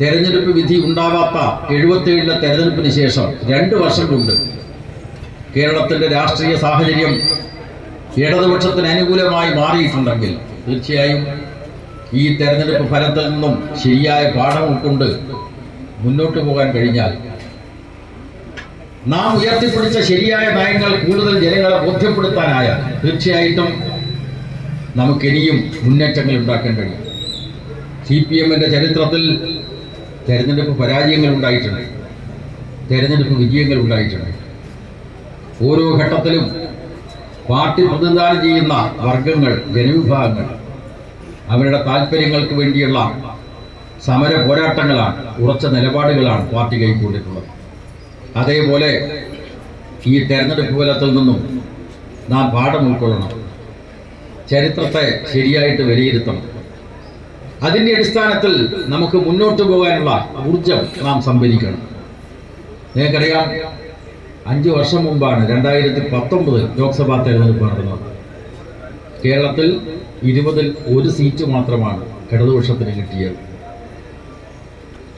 തെരഞ്ഞെടുപ്പ് വിധി ഉണ്ടാവാത്ത എഴുപത്തേഴിലെ തെരഞ്ഞെടുപ്പിന് ശേഷം രണ്ട് വർഷം കൊണ്ട് കേരളത്തിന്റെ രാഷ്ട്രീയ സാഹചര്യം ഇടതുപക്ഷത്തിന് അനുകൂലമായി മാറിയിട്ടുണ്ടെങ്കിൽ തീർച്ചയായും ഈ തെരഞ്ഞെടുപ്പ് ഫലത്തിൽ നിന്നും ശരിയായ പാഠം ഉൾക്കൊണ്ട് മുന്നോട്ട് പോകാൻ കഴിഞ്ഞാൽ നാം ഉയർത്തിപ്പിടിച്ച ശരിയായ നയങ്ങൾ കൂടുതൽ ജനങ്ങളെ ബോധ്യപ്പെടുത്താനായ തീർച്ചയായിട്ടും നമുക്കിനിയും മുന്നേറ്റങ്ങൾ ഉണ്ടാക്കാൻ കഴിയും. സി പി എമ്മിന്റെ ചരിത്രത്തിൽ തെരഞ്ഞെടുപ്പ് പരാജയങ്ങൾ ഉണ്ടായിട്ടുണ്ട് തെരഞ്ഞെടുപ്പ് വിജയങ്ങൾ ഉണ്ടായിട്ടുണ്ട് ഓരോ ഘട്ടത്തിലും പാർട്ടി പ്രതിനിധാനം ചെയ്യുന്ന വർഗങ്ങൾ ജനവിഭാഗങ്ങൾ അവരുടെ താല്പര്യങ്ങൾക്ക് വേണ്ടിയുള്ള സമര പോരാട്ടങ്ങളാണ് ഉറച്ച നിലപാടുകളാണ് പാർട്ടി കൈക്കൊണ്ടിട്ടുള്ളത്. അതേപോലെ ഈ തെരഞ്ഞെടുപ്പ് ഫലത്തിൽ നിന്നും നാം പാഠം ഉൾക്കൊള്ളണം. ചരിത്രത്തെ ശരിയായിട്ട് വിലയിരുത്തണം. അതിന്റെ അടിസ്ഥാനത്തിൽ നമുക്ക് മുന്നോട്ട് പോകാനുള്ള ഊർജം നാം സംഭരിക്കണം. നിങ്ങൾക്കറിയാം അഞ്ച് വർഷം മുമ്പാണ് രണ്ടായിരത്തി പത്തൊമ്പത് ലോക്സഭാ തെരഞ്ഞെടുപ്പ് നടന്നത്. കേരളത്തിൽ ഇരുപതിൽ ഒരു സീറ്റ് മാത്രമാണ് ഇടതുപക്ഷത്തിന് കിട്ടിയത്.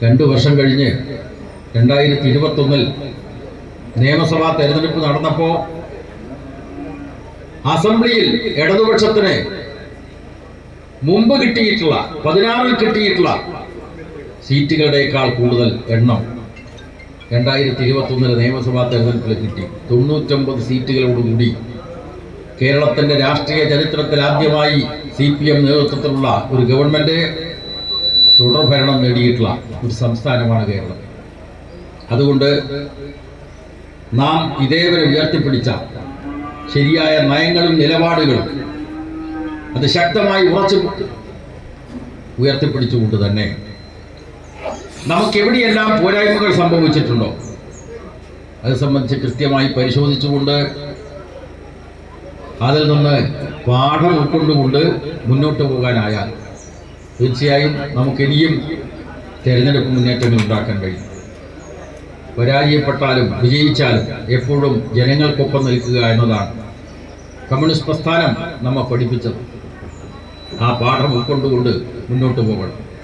രണ്ടു വർഷം കഴിഞ്ഞ് രണ്ടായിരത്തി ഇരുപത്തൊന്നിൽ നിയമസഭാ തെരഞ്ഞെടുപ്പ് നടന്നപ്പോൾ അസംബ്ലിയിൽ ഇടതുപക്ഷത്തിന് മുമ്പ് കിട്ടിയിട്ടുള്ള പതിനാറിൽ കിട്ടിയിട്ടുള്ള സീറ്റുകളുടേക്കാൾ കൂടുതൽ എണ്ണം രണ്ടായിരത്തി ഇരുപത്തൊന്നിലെ നിയമസഭാ തെരഞ്ഞെടുപ്പിൽ കിട്ടി. തൊണ്ണൂറ്റൊമ്പത് സീറ്റുകളോടുകൂടി കേരളത്തിന്റെ രാഷ്ട്രീയ ചരിത്രത്തിൽ ആദ്യമായി സി പി എം നേതൃത്വത്തിലുള്ള ഒരു ഗവൺമെന്റ് തുടർഭരണം നേടിയിട്ടുള്ള ഒരു സംസ്ഥാനമാണ് കേരളം. അതുകൊണ്ട് നാം ഇതേവരെ ഉയർത്തിപ്പിടിച്ച ശരിയായ നയങ്ങളും നിലപാടുകളും അത് ശക്തമായി ഉറച്ചു ഉയർത്തിപ്പിടിച്ചുകൊണ്ട് തന്നെ നമുക്ക് എവിടെയെല്ലാം പോരായ്മകൾ സംഭവിച്ചിട്ടുണ്ടോ? അത് സംബന്ധിച്ച് കൃത്യമായി പരിശോധിച്ചുകൊണ്ട് അതിൽ നിന്ന് പാഠം ഉൾക്കൊണ്ടുകൊണ്ട് മുന്നോട്ട് പോകാനായാൽ തീർച്ചയായും നമുക്കിനിയും തിരഞ്ഞെടുപ്പ് മുന്നേറ്റങ്ങൾ ഉണ്ടാക്കാൻ കഴിയും. പരാജയപ്പെട്ടാലും വിജയിച്ചാലും എപ്പോഴും ജനങ്ങൾക്കൊപ്പം നിൽക്കുക എന്നതാണ് കമ്മ്യൂണിസ്റ്റ് പ്രസ്ഥാനം നമ്മെ പഠിപ്പിച്ചത്. ആ പാഠം ഉൾക്കൊണ്ടുകൊണ്ട് മുന്നോട്ട് പോകണം.